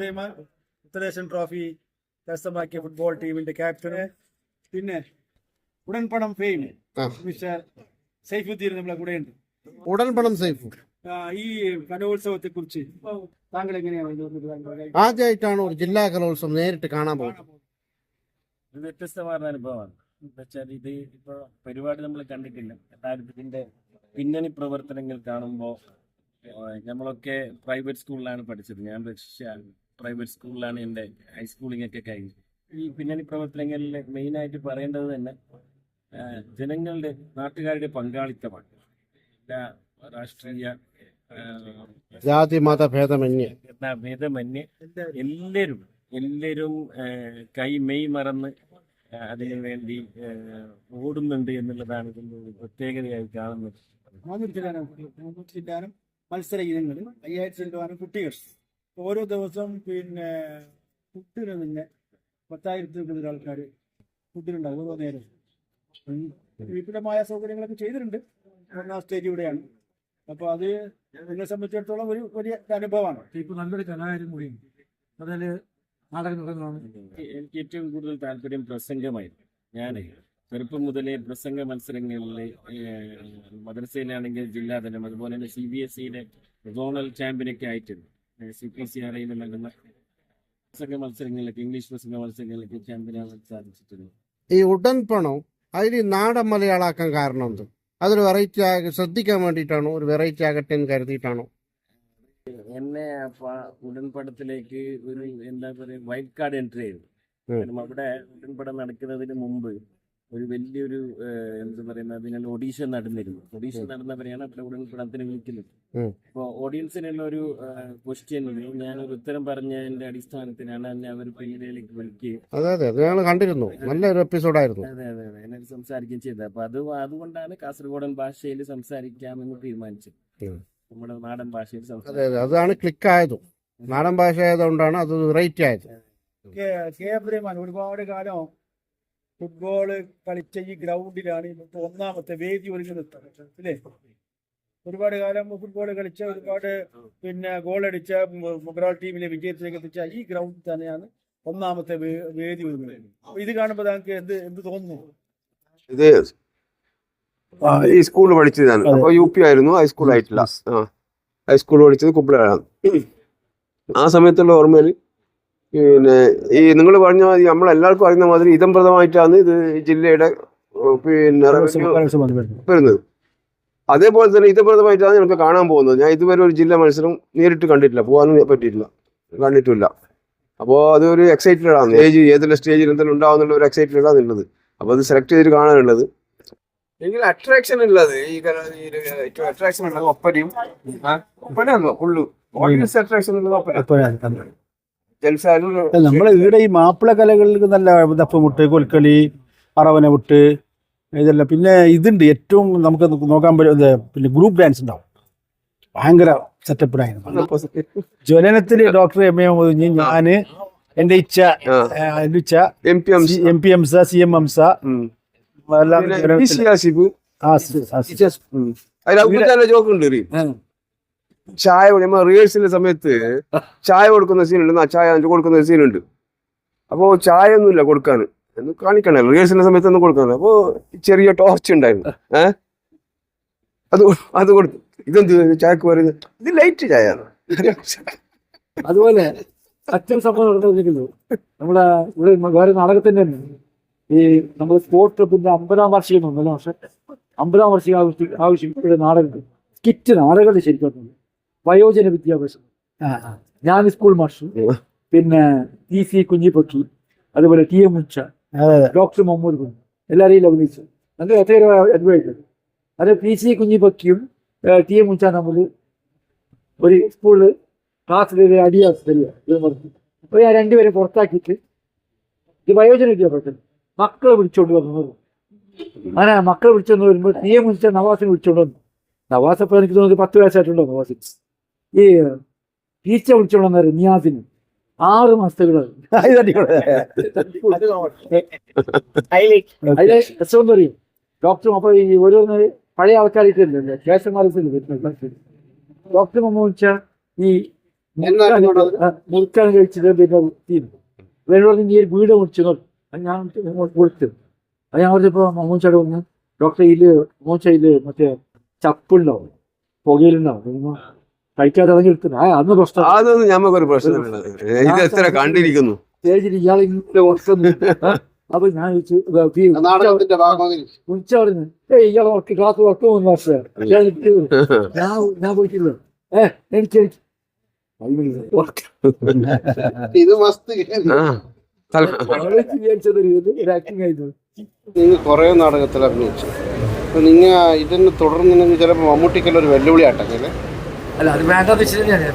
അബ്ദുറഹ്മാൻ ഉത്തരേഷ്യൻ ട്രോഫി കരസ്ഥമാക്കിയ ഫുട്ബോൾ ടീമിന്റെ ക്യാപ്റ്റന് പിന്നെ ഉടൻ പണം ഫെയിം. മിസ്റ്റർ സൈഫുദ്ദീൻ നമ്മളെ കൂടെ ഉണ്ട് ഉടൻപണം സൈഫു. ഈ കലോത്സവത്തെ കുറിച്ച് താങ്കൾ എങ്ങനെയാണ് ആദ്യമായിട്ടാണ് ഒരു ജില്ലാ കലോത്സവം നേരിട്ട് കാണാൻ പോകുന്നത്. ഇത് വ്യത്യസ്തമാർന്ന അനുഭവമാണ്. എന്നുവെച്ചാൽ ഇത് ഇപ്പൊ പരിപാടി നമ്മൾ കണ്ടിട്ടില്ല. എല്ലാവരും ഇതിന്റെ പിന്നണി പ്രവർത്തനങ്ങൾ കാണുമ്പോൾ നമ്മളൊക്കെ പ്രൈവറ്റ് സ്കൂളിലാണ് പഠിച്ചത്. ഞാൻ പ്രൈവറ്റ് സ്കൂളിലാണ് എന്റെ ഹൈസ്കൂളിംഗ് ഒക്കെ കഴിഞ്ഞത് ഈ പിന്നണി പ്രവർത്തനങ്ങളിൽ മെയിനായിട്ട് പറയേണ്ടത് തന്നെ ജനങ്ങളുടെ നാട്ടുകാരുടെ പങ്കാളിത്തമാണ്. എല്ലാ രാഷ്ട്രീയ ജാതി മത ഭേദമന്യേ. ഭേദമന്യ എല്ലാവരും എല്ലാവരും കൈ മെയ് മറന്ന് അതിനു വേണ്ടി ഓടുന്നുണ്ട് എന്നുള്ളതാണ് ഇതിന്റെ ഒരു പ്രത്യേകതയായി കാണുന്നത്. മത്സര ഇനങ്ങൾ അയ്യായിരത്തി ചില്ലാനം കുട്ടികൾ. ഓരോ ദിവസം പിന്നെ ഫുഡിന് തന്നെ പത്തായിരത്തി കൂടുതൽ ആൾക്കാർ ഫുഡിനുണ്ടാവും. ഓരോ നേരം. വിപുലമായ സൗകര്യങ്ങളൊക്കെ ചെയ്തിട്ടുണ്ട്. ഒന്നാം സ്റ്റേജ് ഇവിടെയാണ്. അപ്പോൾ അത് എന്നെ സംബന്ധിച്ചിടത്തോളം ഒരു വലിയ അനുഭവമാണ്. ഇപ്പൊ നല്ലൊരു കലാകാരൻ കൂടി നാടക നടനാണ്. എനിക്ക് ഏറ്റവും കൂടുതൽ താല്പര്യം പ്രസംഗമായിരുന്നു. ഞാൻ ചെറുപ്പം മുതലേ പ്രസംഗ മത്സരങ്ങളിൽ മദ്രസയിലാണെങ്കിൽ ജില്ലാതലം അതുപോലെ തന്നെ സി ബി എസ് സിയിലെ സോണൽ ചാമ്പ്യനൊക്കെ ആയിട്ടുണ്ട്. സി പി സി ആറിയിൽ നടന്ന പ്രസംഗ മത്സരങ്ങളിലൊക്കെ ഇംഗ്ലീഷ് പ്രസംഗ മത്സരങ്ങളിലൊക്കെ ചാമ്പ്യനാകാൻ സാധിച്ചിട്ടുണ്ട്. ഈ ഉടൻ പണം അതിൽ നാടൻ മലയാളാക്കാൻ കാരണം എന്ത്? അതൊരു വെറൈറ്റി ആകെ ശ്രദ്ധിക്കാൻ വേണ്ടിയിട്ടാണോ? ഒരു വെറൈറ്റി ആകട്ടെ എന്ന് കരുതിയിട്ടാണോ? എന്നെ ഉടൻ പടത്തിലേക്ക് ഒരു എന്താ പറയുക വൈറ്റ് കാർഡ് എൻട്രി ചെയ്തു. കാരണം അവിടെ ഉടൻപടം നടക്കുന്നതിന് മുമ്പ് ഒരു വലിയൊരു എന്താ പറയുന്നത് അതിനുള്ള ഓഡീഷൻ നടന്നിരുന്നു. ഓഡീഷൻ നടന്നവരെയാണ് അവിടെ ഉടൻപടത്തിന് വിളിക്കുന്നത്. ഉം. അപ്പോൾ ഓഡിയൻസിനുള്ള ഒരു ഞാൻ ഞാനൊരു ഉത്തരം പറഞ്ഞതിന്റെ അടിസ്ഥാനത്തിലാണ് എന്നെ അവർ പിന്നിലേക്ക് വിളിക്കുകയും അതെ അതെ. അത് ഞങ്ങൾ കണ്ടിരുന്നു. നല്ലൊരു എപ്പിസോഡായിരുന്നു അതെ അതെ അതെ. എന്നെ സംസാരിക്കുകയും ചെയ്തത് അപ്പൊ അത് അതുകൊണ്ടാണ് കാസർഗോഡൻ ഭാഷയിൽ സംസാരിക്കാമെന്ന് തീരുമാനിച്ചത്. നമ്മുടെ നാടൻ ഭാഷയിൽ സംസാരിക്കും സംസാരിക്കാം ക്ലിക്ക് അതാണ് ക്ലിക്കായതും. നാടൻ ഭാഷ ആയതുകൊണ്ടാണ് അത് റേറ്റ് ആയത്. കെ കെ ഒരുപാട് കാലം ഫുട്ബോൾ കളിച്ച ഈ ഗ്രൗണ്ടിലാണ് ഇന്നത്തെ ഒന്നാമത്തെ വേദി ഒരുങ്ങുന്നത്. അല്ലേ? ഒരുപാട് കാലം ഫുട്ബോൾ കളിച്ച ഒരുപാട് പിന്നെ ഗോൾ അടിച്ച മുഗ്രാൾ ടീമിലെ വിജയത്തിലേക്ക് എത്തിച്ച ഈ ഗ്രൗണ്ടിൽ തന്നെയാണ് ഒന്നാമത്തെ വേദി ഒരുങ്ങുന്നത്. ഇത് കാണുമ്പോൾ താങ്കൾക്ക് എന്ത് എന്ത് തോന്നുന്നു? ഇത് ഈ സ്കൂളിൽ പഠിച്ചതാണ്. അപ്പൊ യു പി ആയിരുന്നു ഹൈസ്കൂൾ ആയിട്ടില്ല. ആ. ഹൈസ്കൂൾ പഠിച്ചത് കുമ്പളയാണ് ആ സമയത്തുള്ള ഓർമ്മയിൽ പിന്നെ ഈ നിങ്ങൾ പറഞ്ഞ മാതിരി നമ്മളെല്ലാവർക്കും അറിയുന്ന മാതിരി ഇതംപ്രദമായിട്ടാണ് ഇത് ഈ ജില്ലയുടെ പിന്നെ വരുന്നത്. അതേപോലെ തന്നെ ഇതപ്രദമായിട്ടാണ് ഞങ്ങൾക്ക് കാണാൻ പോകുന്നത്. ഞാൻ ഇതുവരെ ഒരു ജില്ല മത്സരം നേരിട്ട് കണ്ടിട്ടില്ല. പോകാനും പറ്റിയിട്ടില്ല. കണ്ടിട്ടില്ല അപ്പോൾ അതൊരു എക്സൈറ്റഡ് ആണ്. സ്റ്റേജ് ഏതെല്ലാം സ്റ്റേജിൽ എന്തെങ്കിലും ഉണ്ടാവുന്നുള്ള ഒരു എക്സൈറ്റഡ് ആണ് ഉള്ളത് അപ്പോൾ അത് സെലക്ട് ചെയ്തിട്ട് കാണാനുള്ളത്. എങ്കിൽ അട്രാക്ഷൻ ഉള്ളത് ഈ ഏറ്റവും അട്രാക്ഷൻ ഉള്ളത് ഒപ്പനയും ഒപ്പനയാണോ ഫുള്ള് ഓഡിയൻസ് അട്രാക്ഷൻ ഉള്ളത് ഒപ്പന? നമ്മളെ ഇവിടെ ഈ മാപ്പിള കലകളിൽ നല്ല ദപ്പമുട്ട് കൊൽക്കളി അറവന മുട്ട് ഇതെല്ലാം. പിന്നെ ഇതുണ്ട് ഏറ്റവും നമുക്ക് നോക്കാൻ പറ്റും പിന്നെ ഗ്രൂപ്പ് ഡാൻസ് ഉണ്ടാവും. ഭയങ്കര സെറ്റപ്പിലായിരുന്നു ജ്വലനത്തിൽ ഡോക്ടർ എം എ മൊഴിഞ്ഞ് ഞാൻ എന്റെ ഇച്ഛ എന്റെ ഇച്ഛ M P M M P എംസ C M എംസ എല്ലാം ചായ നമ്മൾ റിഹേഴ്സലിന്റെ സമയത്ത് ചായ കൊടുക്കുന്ന സീനുണ്ട് ആ ചായ കൊടുക്കുന്ന സീനുണ്ട് അപ്പോ ചായ ഒന്നുമില്ല കൊടുക്കാൻ എന്ന് കാണിക്കണേ. റിഹേഴ്സലിന്റെ സമയത്ത് ഒന്നും കൊടുക്കണം അപ്പോ ചെറിയ ടോർച്ച് ഉണ്ടായിരുന്നു. ഏഹ് അത് അത് കൊടുത്തു. ഇതെന്ത്? ചായക്ക് പറയുന്നത് ഇത് ലൈറ്റ് ചായ അതുപോലെ അച്ഛൻ സംഭവം നടന്നിരിക്കുന്നു നമ്മുടെ ഇവിടെ വേറെ നാടകത്തിന്റെ ഈ നമ്മൾ സ്പോർട്സ് ക്ലബിന്റെ അമ്പതാം വാർഷികം പക്ഷെ അമ്പതാം വർഷിക ആവശ്യം ആവശ്യം നാടകം സ്കിറ്റ് നാടകം ശരിക്കും. വയോജന വിദ്യാഭ്യാസം. ഞാൻ സ്കൂൾ മാസ്റ്റർ പിന്നെ ടി സി കുഞ്ഞിപ്പൊക്കി അതുപോലെ ടി എം ഉച്ച. ഡോക്ടർ മുഹമ്മദ് കുഞ്ഞ്. എല്ലാവരെയും അഭിനയിച്ചു നല്ല ഒത്തിരി അനുഭവിച്ചത് അത് പി സി കുഞ്ഞിപ്പൊക്കിയും ടി എം ഉച്ച നമ്മൾ ഒരു സ്കൂളിൽ ക്ലാസ്സിലൊരു അടിയാ തരിക ഇത് പറഞ്ഞു അപ്പോൾ ഞാൻ രണ്ടുപേരെ പുറത്താക്കിയിട്ട് ഇത് വയോജന വിദ്യാഭ്യാസം. മക്കളെ വിളിച്ചോണ്ട് വന്നത് അങ്ങനെ മക്കളെ വിളിച്ചോണ്ട് വരുമ്പോൾ ടി എം നവാസിനെ വിളിച്ചോണ്ട് വന്നു. നവാസ് അപ്പോൾ എനിക്ക് തോന്നുന്നത് പത്ത് വയസ്സായിട്ടുണ്ടോ നവാസിന് ഈ ടീച്ചർ വിളിച്ചോളം വന്നത് നിയാസിന് ആറ് അടിപൊളി. അതിലെ രസം പറയും ഡോക്ടറും അപ്പൊ ഈ ഓരോന്ന് പഴയ ആൾക്കാരിട്ടല്ലേ കേസന്മാരത്തിൽ ഡോക്ടർ മമ്മ വെച്ചാൽ ഈ മുറുക്കാൻ കഴിച്ചത് പിന്നെ തീരും നീ ഒരു വീട് മുറിച്ചു നോക്ക്. ഞാൻ കൊടുത്തു. അത് ഞാൻ പറഞ്ഞപ്പോ മോച്ചാട് പറഞ്ഞു ഡോക്ടർ ഇതിൽ മോച്ചയിൽ മറ്റേ ചപ്പുണ്ടാവും പുകയിലുണ്ടാവും കഴിക്കാതെ ഇറങ്ങി എടുത്തു ആ അന്ന് പ്രശ്നം. അതൊന്നും ഞമ്മക്കൊരു പ്രശ്നമില്ല ഇത് എത്ര കണ്ടിരിക്കുന്നു. സ്റ്റേജിൽ ഇയാളെ ഇങ്ങനെ ഓർക്കുന്നു ആ, അപ്പൊ ഞാൻ ചോദിച്ചു "ഇതാ, ഈ ഉച്ച- നാടകത്തിന്റെ ഭാഗമാതിരി ഉച്ച പറഞ്ഞു ഏയ് ഇയാളെ ഉറക്കി ക്ലാസ് ഉറക്കുമെന്ന് മാസ്റ്റർ ഞാൻ ഞാൻ ഞാൻ പോയിട്ടില്ല. ഏ എനിക്ക്. ഇത് മസ്ത് നിങ്ങൾ കുറെ നാടകത്തിൽ അഭിനയിച്ചു അപ്പൊ നിങ്ങ ഇതിന് തുടർന്ന് ചിലപ്പോ ചിലപ്പോൾ മമ്മൂട്ടിക്കെല്ലാം ഒരു വെല്ലുവിളി ആട്ടല്ലേ? അല്ല അത് വേണ്ടെന്ന്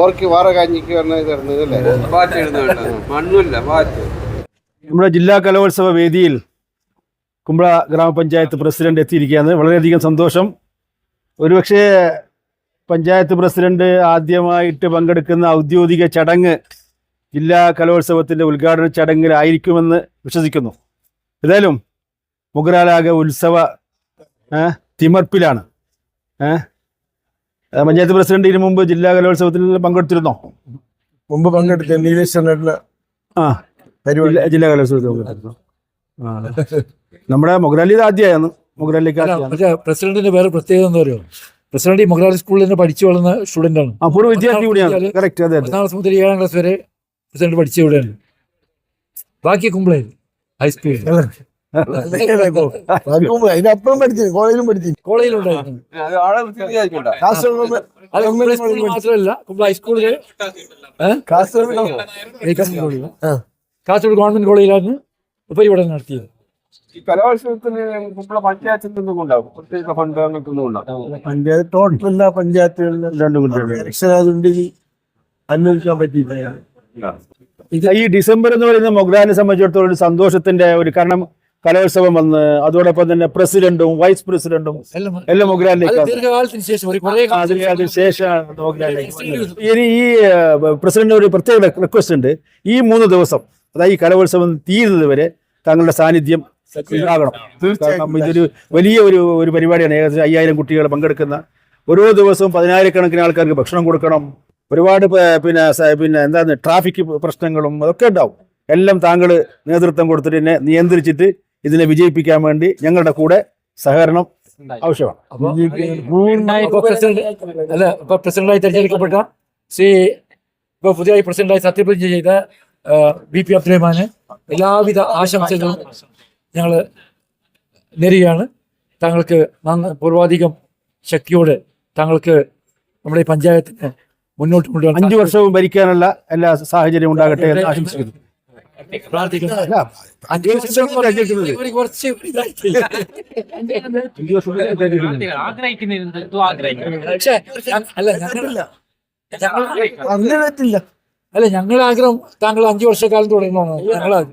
ഓർക്ക് വേറെ കാഞ്ഞിക്ക് മണ്ണുമില്ല നമ്മുടെ ജില്ലാ കലോത്സവ വേദിയിൽ കുമ്പള ഗ്രാമപഞ്ചായത്ത് പ്രസിഡന്റ് എത്തിയിരിക്കുകയാണ്. വളരെയധികം സന്തോഷം. ഒരുപക്ഷെ പഞ്ചായത്ത് പ്രസിഡന്റ് ആദ്യമായിട്ട് പങ്കെടുക്കുന്ന ഔദ്യോഗിക ചടങ്ങ് ജില്ലാ കലോത്സവത്തിന്റെ ഉദ്ഘാടന ചടങ്ങിലായിരിക്കുമെന്ന് വിശ്വസിക്കുന്നു. ഏതായാലും മുഗരാലാക ഉത്സവ ഏ, തിമർപ്പിലാണ്. ഏ? പഞ്ചായത്ത് പ്രസിഡന്റ് ഇതിനു മുമ്പ് ജില്ലാ കലോത്സവത്തിൽ പങ്കെടുത്തിരുന്നോ? മുമ്പ് പങ്കെടുത്ത ആ. പരിപാടി. ജില്ലാ- കലോത്സവത്തിൽ പങ്കെടുത്തിരുന്നു? നമ്മുടെ മൊഗരാലി ആദ്യമായിരുന്നു പക്ഷേ പ്രസിഡന്റിന്റെ വേറെ പ്രത്യേകത എന്താ പറയുക പ്രസിഡന്റ് ഈ മൊഗലാളി സ്കൂളിൽ നിന്ന് പഠിച്ചു വളർന്ന സ്റ്റുഡന്റ് ആണ്. പൂർവ വിദ്യാർത്ഥി കൂടിയാണ്. കറക്റ്റ് അതെ അതെ. പത്താം ക്ലാസ് മുതൽ ഏഴാം ക്ലാസ് വരെ പ്രസിഡന്റ് പഠിച്ചു ഇവിടെയാണ്. ബാക്കി കുമ്പളായിരുന്നു ഹൈസ്കൂളിൽ അതിനപ്പുറം പഠിച്ചു കോളേജിലും പഠിച്ചു. കോളേജിലുണ്ടായിരുന്നു കാസർഗോഡ് മാത്രമല്ല ഹൈസ്കൂളിൽ കാസർഗോഡ് കാസർഗോഡ് കോളേജിലാ? കാസർഗോഡ് ഗവൺമെന്റ് കോളേജിലാണ് ഉപരിപഠനം നടത്തിയത്. ഈ കലോത്സവത്തിന് കുമ്പള പഞ്ചായത്തിൽ നിന്നും ഉണ്ടാവും. പ്രത്യേക ഫണ്ട് അങ്ങനത്തെ ഒന്നും ഉണ്ടാവും പഞ്ചായത്ത് ടോട്ടൽ എല്ലാ പഞ്ചായത്തുകളിലും രണ്ടും കുട്ടികൾ ഇലക്ഷൻ അതുണ്ടെങ്കിൽ അന്വേഷിക്കാൻ പറ്റിയില്ല. ഈ ഡിസംബർ എന്ന് പറയുന്ന മൊഗ്രാനെ സംബന്ധിച്ചിടത്തോളം ഒരു സന്തോഷത്തിന്റെ ഒരു കാരണം കലോത്സവം വന്ന് അതോടൊപ്പം തന്നെ പ്രസിഡന്റും വൈസ് പ്രസിഡന്റും എല്ലാം മുഗ്രാലിലേക്കാണ് ശേഷം. ഇനി ഈ പ്രസിഡന്റ് ഒരു പ്രത്യേക റിക്വസ്റ്റ് ഉണ്ട്. ഈ മൂന്ന് ദിവസം അതായത് ഈ കലോത്സവം തീരുന്നത് വരെ താങ്കളുടെ സാന്നിധ്യം ഉണ്ടാകണം. കാരണം ഇതൊരു വലിയ ഒരു ഒരു പരിപാടിയാണ്. ഏകദേശം അയ്യായിരം കുട്ടികൾ പങ്കെടുക്കുന്ന ഓരോ ദിവസവും പതിനായിരക്കണക്കിന് ആൾക്കാർക്ക് ഭക്ഷണം കൊടുക്കണം. ഒരുപാട് പിന്നെ പിന്നെ എന്താണ് ട്രാഫിക് പ്രശ്നങ്ങളും അതൊക്കെ ഉണ്ടാവും. എല്ലാം താങ്കൾ നേതൃത്വം കൊടുത്തിട്ട് എന്നെ നിയന്ത്രിച്ചിട്ട് ഇതിനെ വിജയിപ്പിക്കാൻ വേണ്ടി ഞങ്ങളുടെ കൂടെ സഹകരണം ആവശ്യമാണ്. അല്ല ഇപ്പൊ പ്രസിഡന്റായി തെരഞ്ഞെടുക്കപ്പെട്ട. ശ്രീ ഇപ്പൊ പുതിയതായി പ്രസിഡന്റായി സത്യപ്രതിജ്ഞ ചെയ്ത ബി പി അബ്ദുറഹ്മാന് എല്ലാവിധ ആശംസകളും ഞങ്ങൾ നേരുകയാണ്. താങ്കൾക്ക് പൂർവാധികം ശക്തിയോടെ താങ്കൾക്ക് നമ്മുടെ ഈ പഞ്ചായത്തിന് മുന്നോട്ട് കൊണ്ടുപോകാൻ അഞ്ചു വർഷവും ഭരിക്കാനുള്ള എല്ലാ സാഹചര്യവും ഉണ്ടാകട്ടെ എന്ന് ആശംസിക്കുന്നു. അല്ല, ഞങ്ങളുടെ ആഗ്രഹം താങ്കൾ അഞ്ചു വർഷക്കാലം തുടങ്ങുന്നു ഞങ്ങളാഗ്രഹം